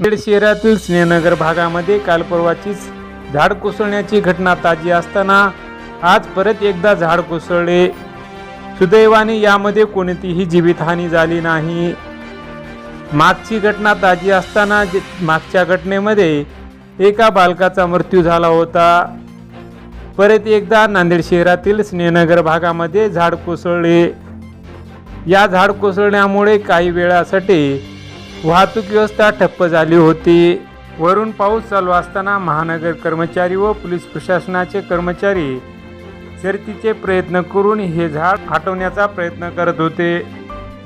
बीड शहरातील स्नेहनगर भागामध्ये काल परवाचीच झाड कोसळण्याची घटना ताजी असताना आज परत एकदा झाड कोसळले. सुदैवाने यामध्ये कोणतीही जीवितहानी झाली नाही. मागची घटना ताजी असताना मागच्या घटनेमध्ये एका बालकाचा मृत्यू झाला होता. परत एकदा नांदेड शहरातील स्नेहनगर भागामध्ये झाड कोसळले. या झाड कोसळण्यामुळे काही वेळासाठी वाहतूक व्यवस्था ठप्प झाली होती. वरून पाऊस चालू असताना महानगर कर्मचारी व पोलीस प्रशासनाचे कर्मचारी शर्तीचे प्रयत्न करून हे झाड हटवण्याचा प्रयत्न करत होते.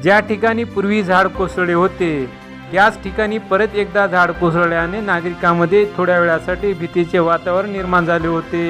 ज्या ठिकाणी पूर्वी झाड कोसळले होते याच ठिकाणी परत एकदा झाड कोसळल्याने नागरिकांमध्ये थोड्या वेळासाठी भीतीचे वातावरण निर्माण झाले होते.